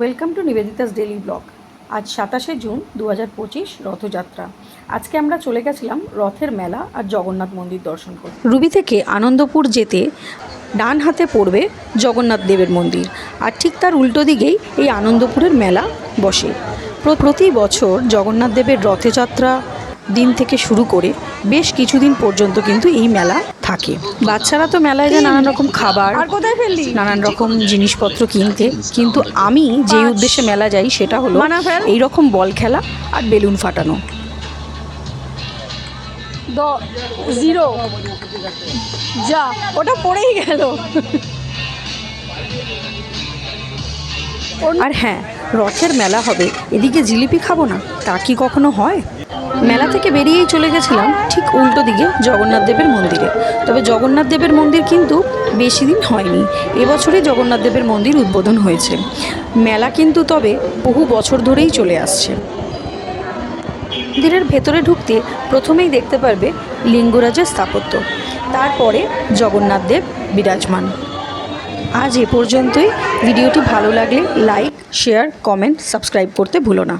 Welcome to Nivedita's daily blog আজ সাতাশে June দু হাজার পঁচিশ রথযাত্রা। আজকে আমরা চলে গেছিলাম রথের মেলা আর জগন্নাথ মন্দির দর্শন করতে। রুবি থেকে আনন্দপুর যেতে ডান হাতে পড়বে জগন্নাথ দেবের মন্দির আর ঠিক তার উল্টো দিকেই এই আনন্দপুরের মেলা বসে। প্রতি বছর জগন্নাথ দেবের রথযাত্রা দিন থেকে শুরু করে বেশ কিছুদিন পর্যন্ত কিন্তু এই মেলা থাকে। বাচ্চারা তো মেলায় যায় নানান রকম খাবার আর কোথায় ফেললি? নানান রকম জিনিসপত্র কিনতে। কিন্তু আমি যে উদ্দেশ্যে মেলা যাই সেটা হলো। এই রকম বল খেলা আর বেলুন ফাটানো। The zero. যা ওটা পড়েই গেল। আর হ্যাঁ রথের মেলা হবে। এদিকে জিলিপি খাব না? তা কি কখনো হয়? মেলা থেকে বেরিয়েই চলে গেছিলাম ঠিক উল্টো দিকে জগন্নাথ দেবের মন্দিরে। তবে জগন্নাথ দেবের মন্দির কিন্তু বেশি দিন হয়নি। এবছরই জগন্নাথ দেবের মন্দির উদ্বোধন হয়েছে। মেলা কিন্তু তবে বহু বছর ধরেই চলে আসছে। মন্দিরের ভেতরে ঢুকতে প্রথমেই দেখতে পারবে লিঙ্গরাজের স্থাপত্য। তারপরে জগন্নাথ দেব বিরাজমান। আজ এ পর্যন্তই। ভিডিওটি ভালো লাগলে লাইক, শেয়ার, কমেন্ট, সাবস্ক্রাইব করতে ভুলো না।